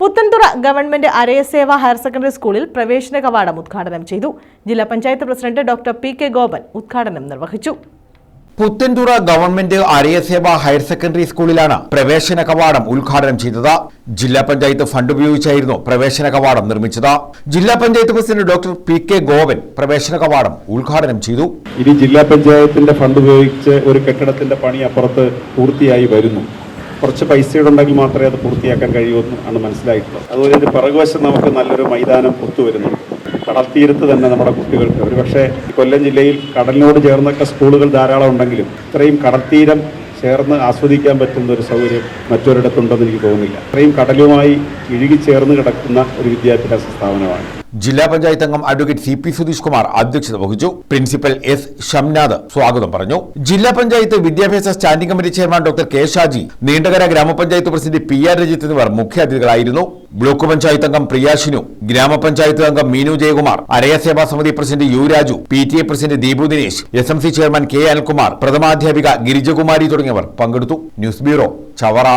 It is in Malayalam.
Puthenthura government Arayaseva higher secondary സ്കൂളിൽ പ്രവേശന കവാടം ഉദ്ഘാടനം ചെയ്തു. ജില്ലാ panchayat president doctor P K Gopan ഉദ്ഘാടനം നിർവഹിച്ചു. Puthenthura government Arayaseva higher secondary സ്കൂളിലാണ് പ്രവേശന കവാടം ഉദ്ഘാടനം ചെയ്തത്. ജില്ലാ പഞ്ചായത്ത് ഫണ്ട് ഉപയോഗിച്ചായിരുന്നു പ്രവേശന കവാടം നിർമ്മിച്ചത്. ജില്ലാ panchayat president doctor P K Gopan പ്രവേശന കവാടം ഉദ്ഘാടനം ചെയ്തു. ഇനി ജില്ലാ പഞ്ചായത്തിന്റെ ഫണ്ട് ഉപയോഗിച്ച് ഒരു കെട്ടിടത്തിന്റെ പണി അപ്പുറത്ത് പൂർത്തിയായി വരുന്നു. കുറച്ച് പൈസയുടെ ഉണ്ടെങ്കിൽ മാത്രമേ അത് പൂർത്തിയാക്കാൻ കഴിയുമെന്ന് ആണ് മനസ്സിലായിട്ടുള്ളത്. അതുപോലെ ഇതിന്റെ പിറകുവശം നമുക്ക് നല്ലൊരു മൈതാനം ഒത്തുവരുന്നുണ്ട് കടൽ തീരത്ത് തന്നെ നമ്മുടെ കുട്ടികൾക്ക് ഒരു പക്ഷേ കൊല്ലം ജില്ലയിൽ കടലിനോട് ചേർന്നൊക്കെ സ്കൂളുകൾ ധാരാളം ഉണ്ടെങ്കിലും ഇത്രയും കടൽത്തീരം ചേർന്ന് ആസ്വദിക്കാൻ പറ്റുന്ന ഒരു സൗകര്യം മറ്റൊരിടത്തുണ്ടെന്ന് എനിക്ക് തോന്നുന്നില്ല. ഇത്രയും കടലുമായി ഇഴുകി ചേർന്ന് കിടക്കുന്ന ഒരു വിദ്യാഭ്യാസ സ്ഥാപനമാണ്. ജില്ലാ പഞ്ചായത്ത് അംഗം advocate C P Sudheesh Kumar അധ്യക്ഷത വഹിച്ചു. പ്രിൻസിപ്പൽ എസ് ഷംനാഥ് സ്വാഗതം പറഞ്ഞു. ജില്ലാ പഞ്ചായത്ത് വിദ്യാഭ്യാസ standing committee chairman doctor K Shaji Neendakara ഗ്രാമപഞ്ചായത്ത് പ്രസിഡന്റ് പി ആർ രജിത്ത് എന്നിവർ മുഖ്യാതിഥികളായിരുന്നു ബ്ലോക്ക് പഞ്ചായത്ത് അംഗം പ്രിയാഷിനു ഗ്രാമപഞ്ചായത്ത് അംഗം Meenu Jayakumar Araya Seva Samiti president U Raju P T A president Deepu Dinesh S M C chairman K Anilkumar പ്രഥമാധ്യാപിക Girijakumari തുടങ്ങിയവർ പങ്കെടുത്തു. News bureau Chavara.